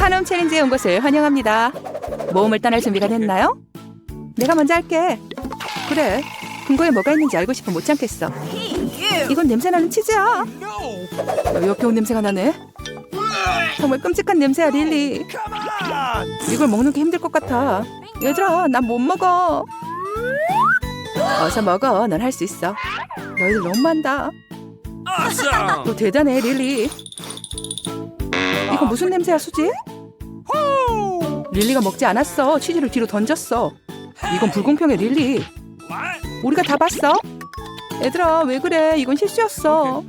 한음 챌린지에 온 것을 환영합니다. 모험을 떠날 준비가 됐나요? 내가 먼저 할게. 그래. 근거에 뭐가 있는지 알고 싶어 못 참겠어. 이건 냄새나는 치즈야. 어, 역겨운 냄새가 나네. 정말 끔찍한 냄새야, 릴리. 이걸 먹는 게 힘들 것 같아. 얘들아, 난 못 먹어. 어서 먹어. 넌 할 수 있어. 너희들 너무한다. 너 대단해, 릴리. 이거 무슨 냄새야, 수지? 릴리가 먹지 않았어. 치즈를 뒤로 던졌어. 이건 불공평해, 릴리. 우리가 다 봤어? 얘들아, 왜 그래? 이건 실수였어.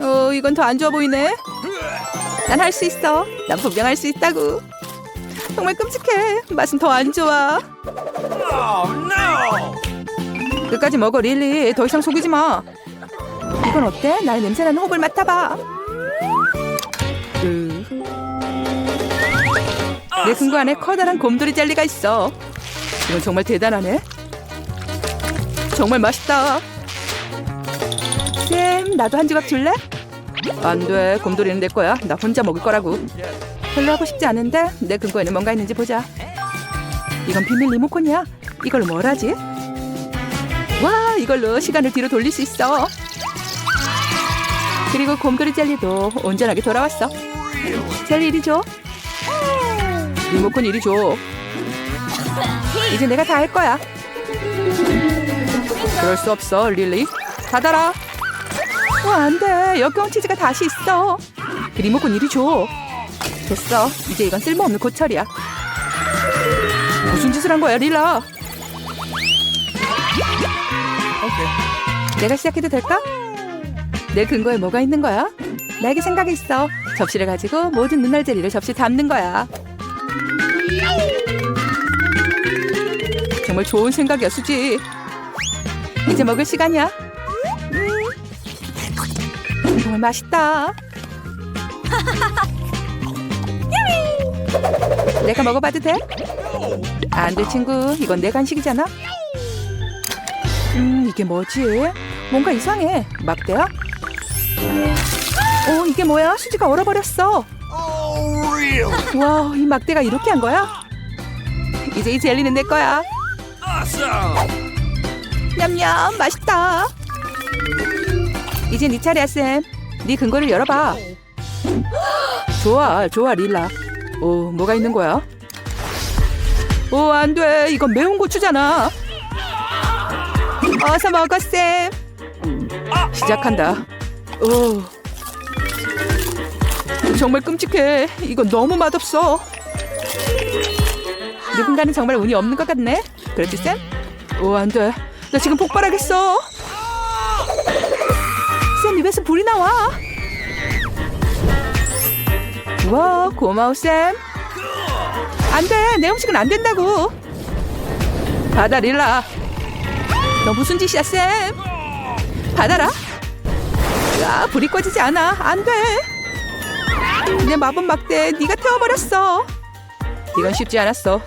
어, 이건 더 안 좋아 보이네. 난 할 수 있어. 난 분명 할 수 있다고. 정말 끔찍해. 맛은 더 안 좋아. 끝까지 먹어, 릴리. 더 이상 속이지 마. 이건 어때? 나의 냄새나는 호흡을 맡아봐. 내 근거 안에 커다란 곰돌이 젤리가 있어. 이건 정말 대단하네. 정말 맛있다. 쌤, 나도 한 조각 줄래? 안 돼. 곰돌이는 내 거야. 나 혼자 먹을 거라고. 별로 하고 싶지 않은데 내 근거에는 뭔가 있는지 보자. 이건 비밀 리모컨이야. 이걸로 뭘 하지? 와, 이걸로 시간을 뒤로 돌릴 수 있어. 그리고 곰돌이 젤리도 온전하게 돌아왔어. 젤리 이리 줘. 리모컨 이리 줘. 이제 내가 다 할 거야. 그럴 수 없어, 릴리. 닫아라. 와, 안 돼. 역겨운 치즈가 다시 있어. 그 리모컨 이리 줘. 됐어. 이제 이건 쓸모없는 고철이야. 무슨 짓을 한 거야, 릴라? 내가 시작해도 될까? 내 근거에 뭐가 있는 거야? 나에게 생각이 있어. 접시를 가지고 모든 눈알 젤리를 접시에 담는 거야. 정말 좋은 생각이야, 수지. 이제 먹을 시간이야. 음, 정말 맛있다. 내가 먹어봐도 돼? 안 돼, 친구. 이건 내 간식이잖아. 음, 이게 뭐지? 뭔가 이상해. 막대야? 어, 이게 뭐야? 수지가 얼어버렸어. 와, 이 막대가 이렇게 한 거야? 이제 이 젤리는 내 거야. 냠냠, 맛있다. 이제 네 차례야, 쌤. 네 근거를 열어봐. 좋아, 좋아, 릴라. 오, 뭐가 있는 거야? 오, 안 돼. 이건 매운 고추잖아. 어서 먹어, 쌤. 시작한다. 오. 정말 끔찍해. 이건 너무 맛없어. 누군가는 정말 운이 없는 것 같네. 그렇지, 쌤? 오, 안 돼. 나 지금 폭발하겠어. 쌤 입에서 불이 나와. 와, 고마워, 쌤. 안 돼. 내 음식은 안 된다고. 받아, 릴라. 너 무슨 짓이야, 쌤? 받아라. 야, 불이 꺼지지 않아. 안 돼. 내 마법 막대 네가 태워버렸어. 이건 쉽지 않았어.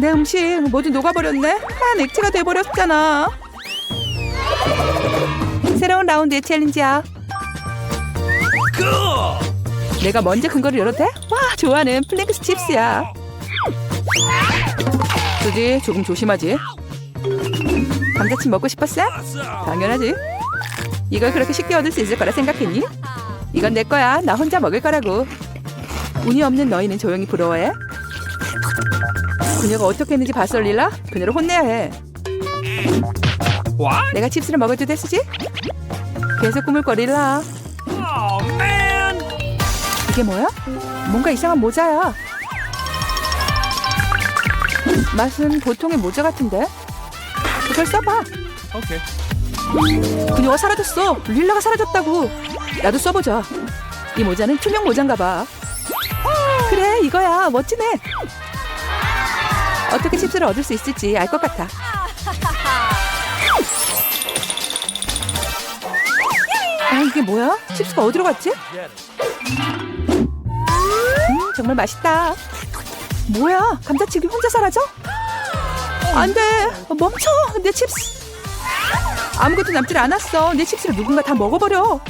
내 음식 모두 녹아버렸네. 하얀 액체가 돼버렸잖아. 새로운 라운드의 챌린지야. 내가 먼저 근거를 열어도 돼? 와, 좋아하는 플랭크스 칩스야. 수지, 조금 조심하지. 감자칩 먹고 싶었어? 당연하지. 이걸 그렇게 쉽게 얻을 수 있을 거라 생각했니? 이건 내 거야. 나 혼자 먹을 거라고. 운이 없는 너희는 조용히 부러워해. 그녀가 어떻게 했는지 봤어, 릴라? 그녀를 혼내야 해. What? 내가 칩스를 먹을 때 됐으지? 계속 꿈을 꿔, 릴라. Oh, man! 이게 뭐야? 뭔가 이상한 모자야. 맛은 보통의 모자 같은데? 그걸 써봐. Okay. 그녀가 사라졌어. 릴라가 사라졌다고. 나도 써보자. 이 모자는 투명 모자인가 봐. 그래, 이거야. 멋지네. 어떻게 칩스를 얻을 수 있을지 알 것 같아. 아, 이게 뭐야? 칩스가 어디로 갔지? 음, 정말 맛있다. 뭐야? 감자칩이 혼자 사라져? 안 돼. 어, 멈춰. 내 칩스. 아무것도 남질 않았어. 내 칩스를 누군가 다 먹어버려.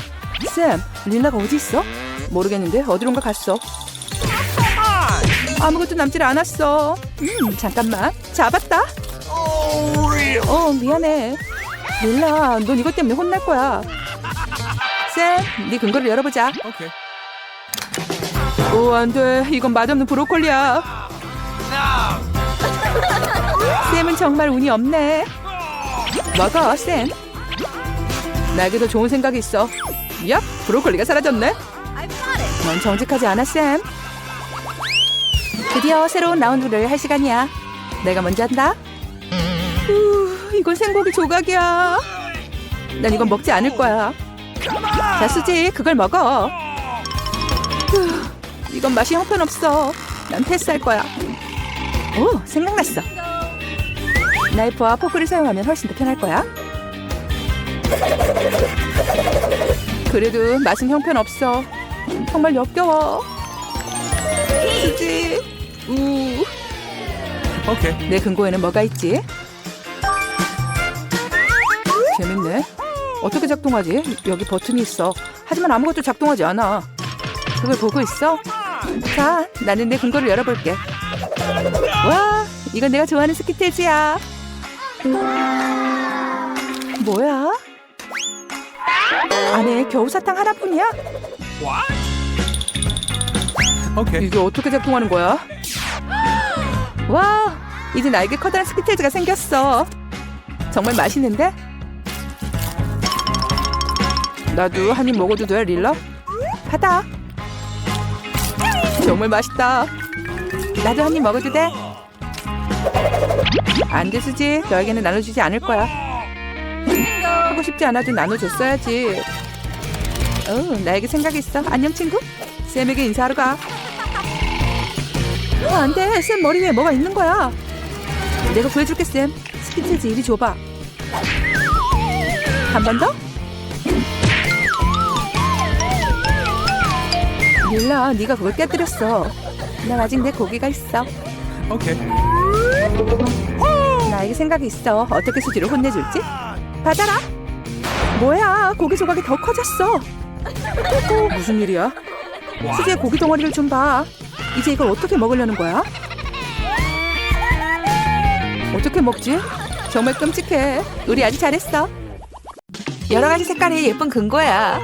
쌤, 릴라가 어디 있어? 모르겠는데 어디론가 갔어. 아무것도 남질 않았어. 음, 잠깐만. 잡았다. 어, 미안해. 릴라, 넌 이것 때문에 혼날 거야. 쌤, 네 근거를 열어보자. 오, 안 돼. 이건 맛없는 브로콜리야. 쌤은 정말 운이 없네. 먹어, 쌤. 나에게 더 좋은 생각이 있어. 야, 브로콜리가 사라졌네. 넌 정직하지 않아, 쌤. 드디어 새로운 라운드를 할 시간이야. 내가 먼저 한다. 후, 이건 생고기 조각이야. 난 이건 먹지 않을 거야. 자, 수지, 그걸 먹어. 후, 이건 맛이 형편없어. 난 패스할 거야. 오, 생각났어. 나이프와 포크를 사용하면 훨씬 더 편할 거야. 그래도 맛은 형편없어. 정말 역겨워. 수지. 우. Okay. 내 금고에는 뭐가 있지? 재밌네. 어떻게 작동하지? 여기 버튼이 있어. 하지만 아무것도 작동하지 않아. 그걸 보고 있어? 자, 나는 내 금고를 열어볼게. 와, 이건 내가 좋아하는 스키테즈야. 뭐야? 안에 겨우 사탕 하나뿐이야? Okay. 이게 어떻게 작동하는 거야? 와, 이제 나에게 커다란 스키테즈가 생겼어. 정말 맛있는데? 나도 한 입 먹어도 돼, 릴러? 받아. 정말 맛있다. 나도 한 입 먹어도 돼? 안 돼, 수지. 너에게는 나눠주지 않을 거야. 하고 싶지 않아도 나눠줬어야지. 어, 나에게 생각이 있어. 안녕, 친구. 쌤에게 인사하러 가. 어, 안 돼. 쌤 머리 위에 뭐가 있는 거야. 내가 구해줄게, 쌤. 스키트즈 이리 줘봐. 한 번 더? 릴라, 네가 그걸 깨뜨렸어. 난 아직 내 고기가 있어. Okay. 나에게 생각이 있어. 어떻게 수지를 혼내줄지? 받아라. 뭐야, 고기 조각이 더 커졌어. 어, 무슨 일이야? 수지의 고기 덩어리를 좀 봐. 이제 이걸 어떻게 먹으려는 거야? 어떻게 먹지? 정말 끔찍해. 우리 아주 잘했어. 여러 가지 색깔이 예쁜 근거야.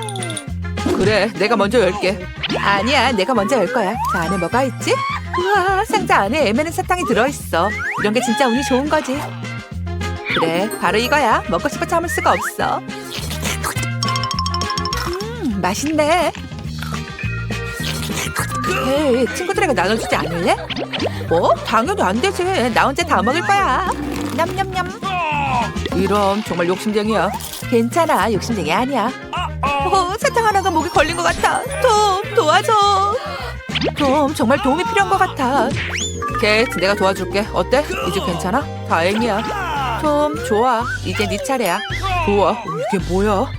그래, 내가 먼저 열게. 아니야, 내가 먼저 열 거야. 자, 안에 뭐가 있지? 우와, 상자 안에 애매는 사탕이 들어있어. 이런 게 진짜 운이 좋은 거지. 그래, 바로 이거야. 먹고 싶어 참을 수가 없어. 음, 맛있네. 에이, 친구들에게 나눠주지 않을래? 뭐? 당연히 안 되지. 나 혼자 다 먹을 거야. 냠냠냠. 이런 정말 욕심쟁이야. 괜찮아, 욕심쟁이 아니야. 어, 사탕 하나가 목에 걸린 것 같아. 톰, 도와줘. 톰, 정말 도움이 필요한 것 같아. 케이트, 내가 도와줄게. 어때? 이제 괜찮아? 다행이야. 톰, 좋아. 이제 네 차례야. 좋아. 이게 뭐야?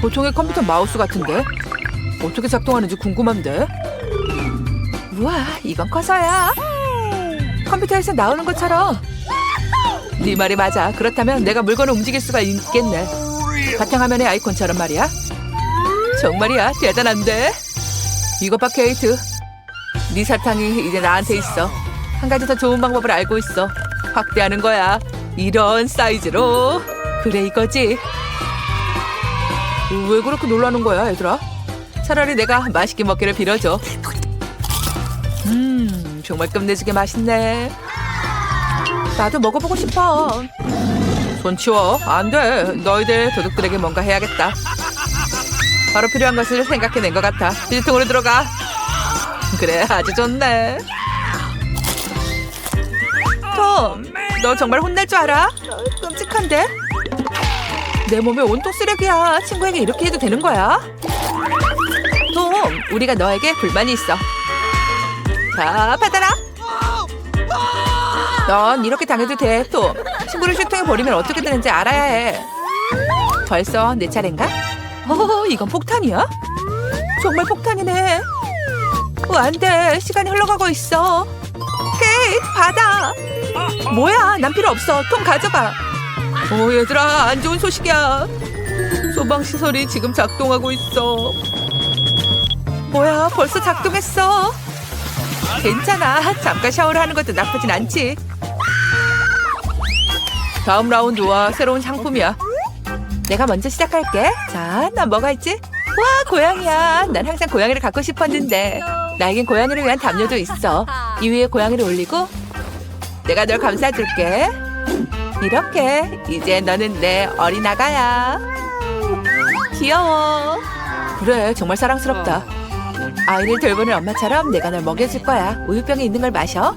보통의 컴퓨터 마우스 같은데? 어떻게 작동하는지 궁금한데? 우와, 이건 커서야. 컴퓨터에서 나오는 것처럼. 네 말이 맞아. 그렇다면 내가 물건을 움직일 수가 있겠네. 바탕화면의 아이콘처럼 말이야. 정말이야, 대단한데? 이것 봐, 케이트. 네 사탕이 이제 나한테 있어. 한 가지 더 좋은 방법을 알고 있어. 확대하는 거야. 이런 사이즈로. 그래, 이거지. 왜 그렇게 놀라는 거야, 얘들아? 차라리 내가 맛있게 먹기를 빌어줘. 음, 정말 끝내주게 맛있네. 나도 먹어보고 싶어. 손 치워. 안 돼. 너희들 도둑들에게 뭔가 해야겠다. 바로 필요한 것을 생각해낸 것 같아. 비즈통으로 들어가. 그래, 아주 좋네. 톰, 너 정말 혼낼 줄 알아? 끔찍한데? 내 몸에 온통 쓰레기야. 친구에게 이렇게 해도 되는 거야? 톰, 우리가 너에게 불만이 있어. 자, 받아라. 넌 이렇게 당해도 돼, 톰. 친구를 슈팅에 버리면 어떻게 되는지 알아야 해. 벌써 내 차례인가? 어, 이건 폭탄이야? 정말 폭탄이네. 어, 안 돼. 시간이 흘러가고 있어. 케이트, 받아. 뭐야, 난 필요 없어. 통 가져가. 어, 얘들아, 안 좋은 소식이야. 소방 시설이 지금 작동하고 있어. 뭐야, 벌써 작동했어. 괜찮아. 잠깐 샤워를 하는 것도 나쁘진 않지. 다음 라운드와 새로운 상품이야. 내가 먼저 시작할게. 자, 난 뭐가 있지? 와, 고양이야. 난 항상 고양이를 갖고 싶었는데. 나에겐 고양이를 위한 담요도 있어. 이 위에 고양이를 올리고 내가 널 감싸줄게. 이렇게 이제 너는 내 어린 아가야. 귀여워. 그래, 정말 사랑스럽다. 아이를 돌보는 엄마처럼 내가 널 먹여줄 거야. 우유병에 있는 걸 마셔.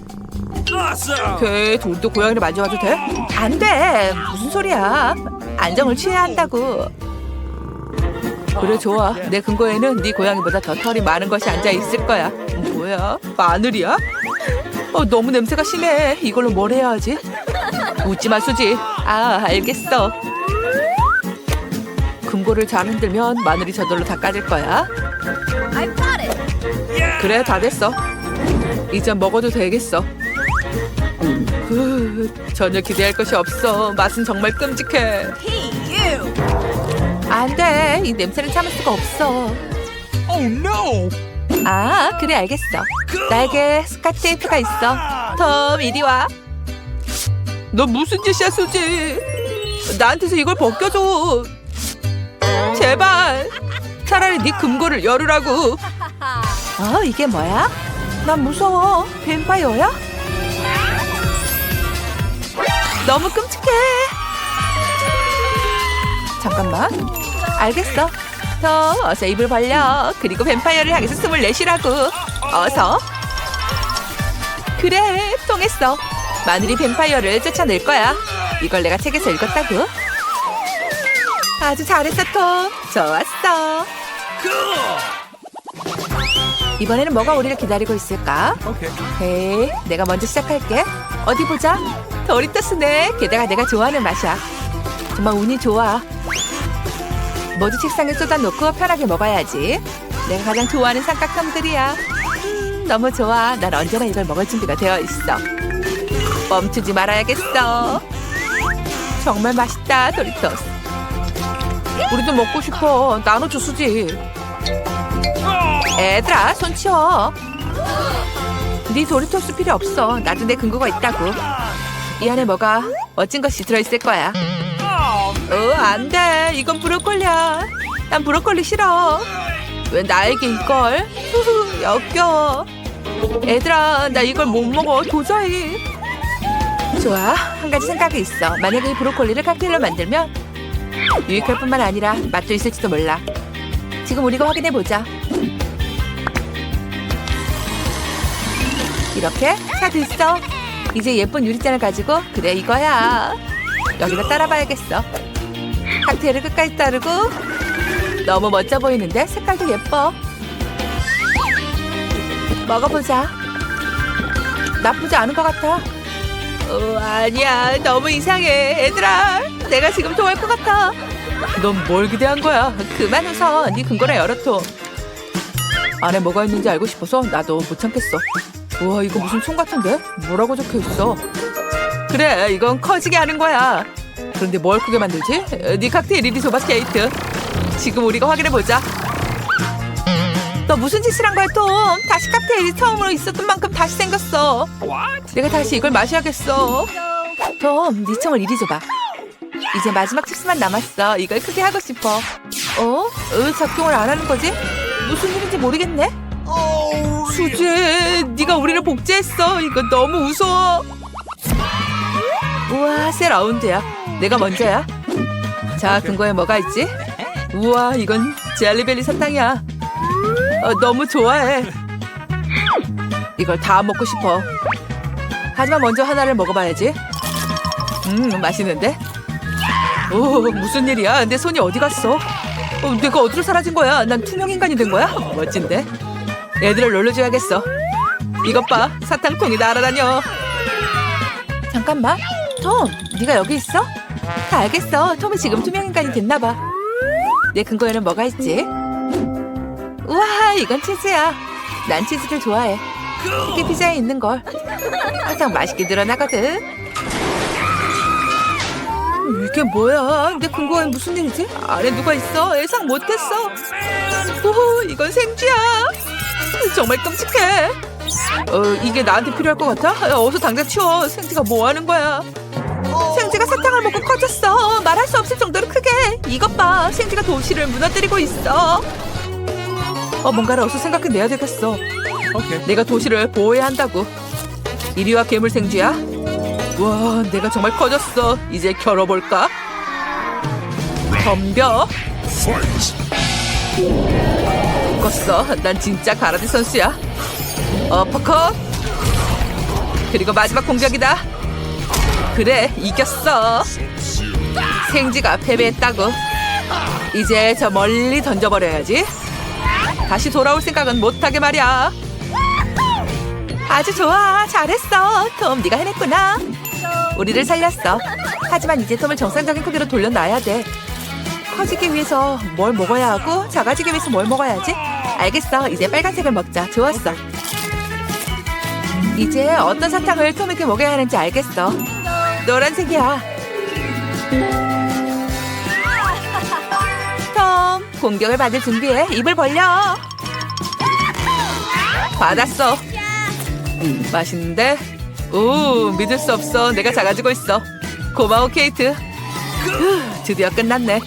오케이, 돌도 고양이를 만져봐도 돼? 안 돼. 무슨 소리야? 안정을 취해야 한다고. 그래 좋아. 내 근거에는 네 고양이보다 더 털이 많은 것이 앉아 있을 거야. 뭐야? 마늘이야? 어, 너무 냄새가 심해. 이걸로 뭘 해야 하지? 웃지 마, 수지. 아, 알겠어. 금고를 잘 흔들면 마늘이 저절로 닦아질 거야. 그래, 다 됐어. 이제 먹어도 되겠어. 후, 전혀 기대할 것이 없어. 맛은 정말 끔찍해. 안 돼. 이 냄새를 참을 수가 없어. Oh no. 아, 그래, 알겠어. 나에게 스카치 테이프가 있어. 톰, 이리 와. 너 무슨 짓이야, 수지? 나한테서 이걸 벗겨줘. 제발. 차라리 네 금고를 열으라고. 어, 이게 뭐야? 난 무서워. 뱀파이어야? 너무 끔찍해. 잠깐만. 알겠어. 더 어서 입을 벌려. 그리고 뱀파이어를 향해서 숨을 내쉬라고. 어서. 그래, 통했어. 마늘이 뱀파이어를 쫓아낼 거야. 이걸 내가 책에서 읽었다고. 아주 잘했어, 톰. 좋았어. 이번에는 뭐가 우리를 기다리고 있을까? 오케이, 내가 먼저 시작할게. 어디 보자. 도리토스네. 게다가 내가 좋아하는 맛이야. 정말 운이 좋아. 모두 책상에 쏟아놓고 편하게 먹어야지. 내가 가장 좋아하는 삼각형들이야. 음, 너무 좋아. 난 언제나 이걸 먹을 준비가 되어 있어. 멈추지 말아야겠어. 정말 맛있다, 도리토스. 우리도 먹고 싶어. 나눠줘, 수지. 애들아, 손 치워. 네 도리토스 필요 없어. 나도 내 근거가 있다고. 이 안에 뭐가 멋진 것이 들어있을 거야. 어, 안 돼. 이건 브로콜리야. 난 브로콜리 싫어. 왜 나에게 이걸? 역겨워. 애들아, 나 이걸 못 먹어. 도저히. 좋아. 한 가지 생각이 있어. 만약에 이 브로콜리를 칵테일로 만들면 유익할 뿐만 아니라 맛도 있을지도 몰라. 지금 우리가 확인해 보자. 이렇게 다 됐어. 이제 예쁜 유리잔을 가지고 그래 이거야. 여기다 따라봐야겠어. 칵테일을 끝까지 따르고 너무 멋져 보이는데 색깔도 예뻐. 먹어보자. 나쁘지 않은 것 같아. 어, 아니야 너무 이상해 얘들아. 내가 지금 토할 것 같아. 넌 뭘 기대한 거야? 그만 웃어. 네 근거나 열어둬 안에 뭐가 있는지 알고 싶어서 나도 못 참겠어. 우와 이거 무슨 총 같은데? 뭐라고 적혀 있어? 그래 이건 커지게 하는 거야. 그런데 뭘 크게 만들지? 네 칵테일 이리 줘봐 케이트 지금 우리가 확인해 보자 너 무슨 짓을 한 거야 톰 다시 칵테일이 처음으로 있었던 만큼 다시 생겼어? 내가 다시 이걸 마셔야겠어. 톰, 네 총을 이리 줘봐. 이제 마지막 칩스만 남았어. 이걸 크게 하고 싶어. 어? 왜 작동을 안 하는 거지? 무슨 일인지 모르겠네. Oh, 수지, 네가 우리를 복제했어. 이거 너무 무서워. 우와, 새 라운드야. 내가 먼저야. 자, 근거에 뭐가 있지? 우와, 이건 젤리벨리 사탕이야. 어, 너무 좋아해. 이걸 다 먹고 싶어. 하지만 먼저 하나를 먹어봐야지. 음, 맛있는데? 오, 무슨 일이야? 내 손이 어디 갔어? 어, 내가 어디로 사라진 거야? 난 투명 인간이 된 거야? 멋진데? 애들을 놀려줘야겠어. 이것 봐, 사탕통이 날아다녀. 잠깐만, 톰, 네가 여기 있어? 다 알겠어. 톰이 지금 투명 인간이 됐나 봐. 내 근거에는 뭐가 있지? 우와, 이건 치즈야. 난 치즈를 좋아해. 특히 피자에 있는 걸 항상 맛있게 늘어나거든. 이게 뭐야? 내 근거에 무슨 일이지? 안에 누가 있어? 예상 못했어. 오, 이건 생쥐야. 정말 끔찍해. 어, 이게 나한테 필요할 것 같아? 야, 어서 당장 치워. 생지가 뭐 하는 거야? 생지가 사탕을 먹고 커졌어. 말할 수 없을 정도로 크게. 이것 봐. 생지가 도시를 무너뜨리고 있어. 어, 뭔가를 어서 생각해내야 되겠어. Okay. 내가 도시를 보호해야 한다고. 이리와 괴물 생쥐야. 와, 내가 정말 커졌어. 이제 겨뤄볼까? 덤벼. 껐어. 난 진짜 가라데 선수야. 어퍼컷. 그리고 마지막 공격이다. 그래, 이겼어. 생쥐가 패배했다고. 이제 저 멀리 던져버려야지. 다시 돌아올 생각은 못하게 말이야. 아주 좋아. 잘했어. 톰, 네가 해냈구나. 우리를 살렸어. 하지만 이제 톰을 정상적인 크기로 돌려놔야 돼. 커지기 위해서 뭘 먹어야 하고 작아지기 위해서 뭘 먹어야지? 알겠어. 이제 빨간색을 먹자. 좋았어. 이제 어떤 사탕을 톰에게 먹여야 하는지 알겠어. 노란색이야. 공격을 받을 준비해. 입을 벌려. 받았어. 음, 맛있는데? 오, 믿을 수 없어. 내가 작아지고 있어. 고마워, 케이트. 후, 드디어 끝났네.